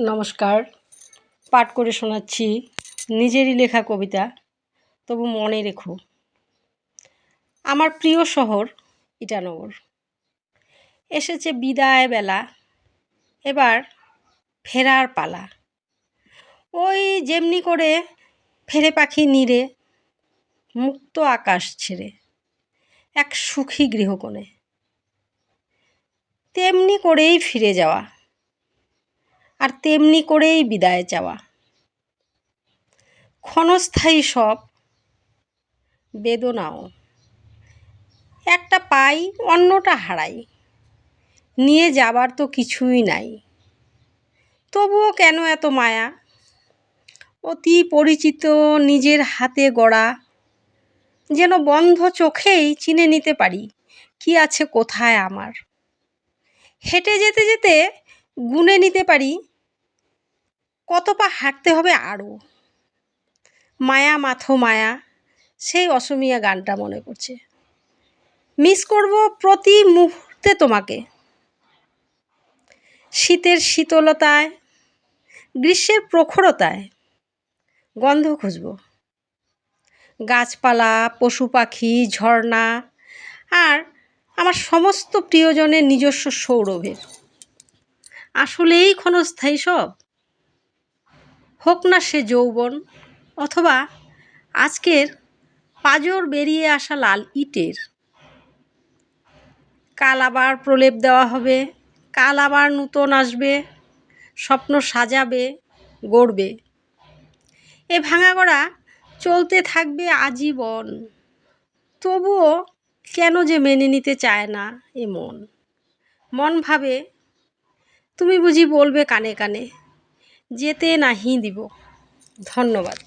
নমস্কার। পাঠ করে শোনাচ্ছি নিজেরই লেখা কবিতা, তবু মনে রেখো। আমার প্রিয় শহর ইটানগর। এসেছে বিদায় বেলা, এবার ফেরার পালা। ওই যেমনি করে ফেরে পাখি নিরে মুক্ত আকাশ ছেড়ে, এক সুখী গৃহকোণে। তেমনি করেই ফিরে যাওয়া। আর তেমনি করেই বিদায় চাওয়া। ক্ষণস্থায়ী সব বেদনাও। একটা পাই, অন্যটা হারাই। নিয়ে যাবার তো কিছুই নাই। তবুও কেন এত মায়া? অতি পরিচিত নিজের হাতে গড়া। যেন বন্ধ চোখেই চিনে নিতে পারি কি আছে কোথায় আমার। হেঁটে যেতে যেতে গুনে নিতে পারি কত পা হাঁটতে হবে আরও মায়া মাথো মায়া, সেই অসমিয়া গানটা মনে পড়ছে। মিস করব প্রতি মুহূর্তে তোমাকে। শীতের শীতলতায়, গ্রীষ্মের প্রখরতায় গন্ধ খুঁজব। গাছপালা, পশু পাখি, ঝর্ণা আর আমার সমস্ত প্রিয়জনের নিজস্ব সৌরভের। আসলেই ক্ষণস্থায়ী সব? হোক না সে যৌবন অথবা আজকের পাজর বেরিয়ে আসা লাল ইটের। কাল আবার প্রলেপ দেওয়া হবে, কাল আবার নূতন আসবে, স্বপ্ন সাজাবে, গড়বে। এ ভাঙা গড়া চলতে থাকবে আজীবন, তবুও কেন যে মেনে নিতে চায় না এ মন। মন ভাবে, তুমি বুঝি বলবে কানে কানে যেতে নাহি দিব। ধন্যবাদ।